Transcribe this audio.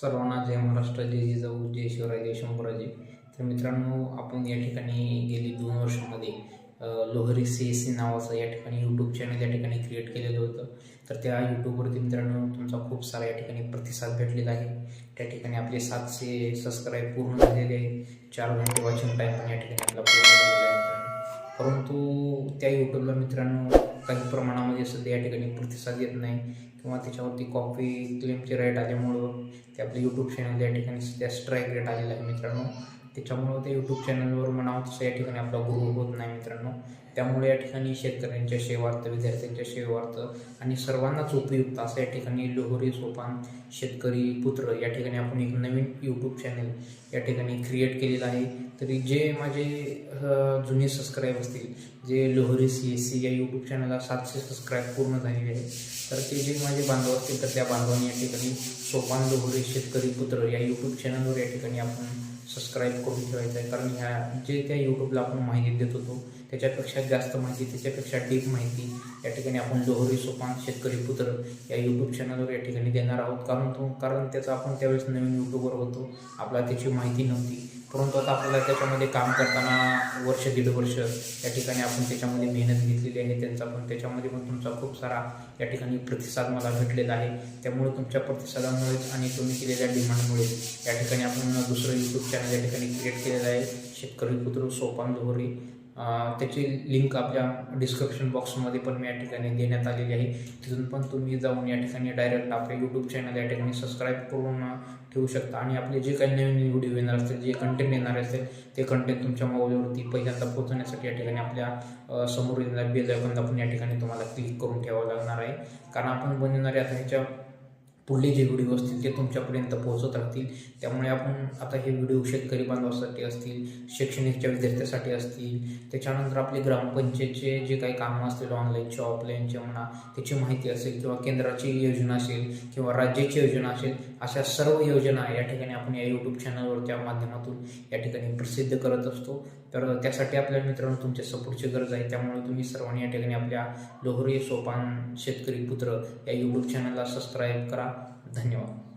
सर्वांना जय महाराष्ट्र जय जिजाऊ जय शिवराय जय शंभूराजे. तर मित्रांनो आपण या ठिकाणी गेली दोन वर्षामध्ये लोहरी सी एस सी नावाचं या ठिकाणी यूट्यूब चॅनल या ठिकाणी क्रिएट केलेलं होतं. तर त्या यूट्यूबवरती मित्रांनो तुमचा खूप सारा या ठिकाणी प्रतिसाद भेटलेला आहे. त्या ठिकाणी आपले सातशे सबस्क्राईब पूर्ण झालेले आहे. चार घंटे वॉचिंग टाईम पण या ठिकाणी आपला पूर्ण झालेला आहे परंतु त्या यूट्यूबला मित्रांनो काही प्रमाणामध्ये सध्या या ठिकाणी प्रतिसाद येत नाही. किंवा त्याच्यावरती कॉपी क्लेमचे रेट आल्यामुळं ते आपलं यूट्यूब चॅनल या ठिकाणी सध्या स्ट्राईक रेट आलेला आहे मित्रांनो. त्याच्यामुळं ते यूट्यूब चॅनलवर म्हणावं तसं या ठिकाणी आपला ग्रो होत नाही मित्रांनो. त्यामुळे या ठिकाणी शेतकऱ्यांच्या सेवार्थ विद्यार्थ्यांच्या सेवार्थ आणि सर्वांनाच उपयुक्त असं या ठिकाणी लोहरी सोपान शेतकरी पुत्र या ठिकाणी आपण एक नवीन यूट्यूब चॅनल या ठिकाणी क्रिएट केलेलं आहे. तरी जे माझे जुने सबस्क्राईब असतील जे लोहरी सी एस सी या यूट्यूब चॅनल चॅनलला सातशे सबस्क्राईब पूर्ण झालेले आहे. तर ते जे माझे बांधव असतील तर त्या बांधवांनी या ठिकाणी सोपान लोहरी शेतकरी पुत्र या यूट्यूब चॅनलवर या ठिकाणी आपण सबस्क्राईब करून ठेवायचं आहे. कारण ह्या जे त्या यूट्यूबला आपण माहिती देत होतो त्याच्यापेक्षा जास्त माहिती त्याच्यापेक्षा डीप माहिती या ठिकाणी आपण लोहरी सोपान शेतकरी पुत्र या यूट्यूब चॅनलवर या ठिकाणी देणार आहोत. कारण तो कारण त्याचा आपण त्यावेळेस नवीन यूट्यूबवर होतो. आपल्याला त्याची माहिती नव्हती. परंतु आता आपल्याला त्याच्यामध्ये काम करताना वर्ष दीड वर्ष या ठिकाणी आपण त्याच्यामध्ये मेहनत घेतलेली आहे त्यांचा पण त्याच्यामध्ये पण तुमचा खूप सारा या ठिकाणी प्रतिसाद मला भेटलेला आहे. त्यामुळे तुमच्या प्रतिसादामुळेच आणि तुम्ही केलेल्या डिमांडमुळे या ठिकाणी आपण दुसरं यूट्यूब चॅनल या ठिकाणी क्रिएट केलेलं आहे. शेतकरी पुत्र सोपान धोरी. त्याची लिंक आपल्या डिस्क्रिप्शन बॉक्समध्ये पण मी या ठिकाणी देण्यात आलेली आहे. तिथून पण तुम्ही जाऊन या ठिकाणी डायरेक्ट आपले यूट्यूब चॅनल या ठिकाणी सबस्क्राईब करून ठेवू शकता. आणि आपले जे काही नवीन व्हिडिओ येणार असतील जे कंटेंट येणार असेल ते कंटेंट तुमच्या मोबाईलवरती पहिल्यांदा पोहोचवण्यासाठी या ठिकाणी आपल्यासमोर येणाऱ्या बेल आयकॉन आपण या ठिकाणी तुम्हाला क्लिक करून ठेवावं लागणार आहे. कारण आपण बनवणारे आता ह्याच्या पुढले जे व्हिडिओ असतील ते तुमच्यापर्यंत पोहोचत राहतील. त्यामुळे आपण आता हे व्हिडिओ शेतकरी बांधवासाठी असतील शैक्षणिकच्या विद्यार्थ्यासाठी असतील त्याच्यानंतर आपले ग्रामपंचायतचे जे काही कामं असतील ऑनलाईनचे ऑफलाईनचे म्हणा त्याची माहिती असेल किंवा केंद्राची योजना असेल किंवा राज्याची योजना असेल अशा सर्व योजना या ठिकाणी आपण या यूट्यूब चॅनलवरच्या माध्यमातून या ठिकाणी प्रसिद्ध करत असतो. तर त्यासाठी आपल्या मित्रांनो तुमच्या सपोर्टची गरज आहे. त्यामुळे तुम्ही सर्वांनी या ठिकाणी आपल्या लोहरी सोपान शेतकरी पुत्र या यूट्यूब चॅनलला सबस्क्राईब करा. धन्यवाद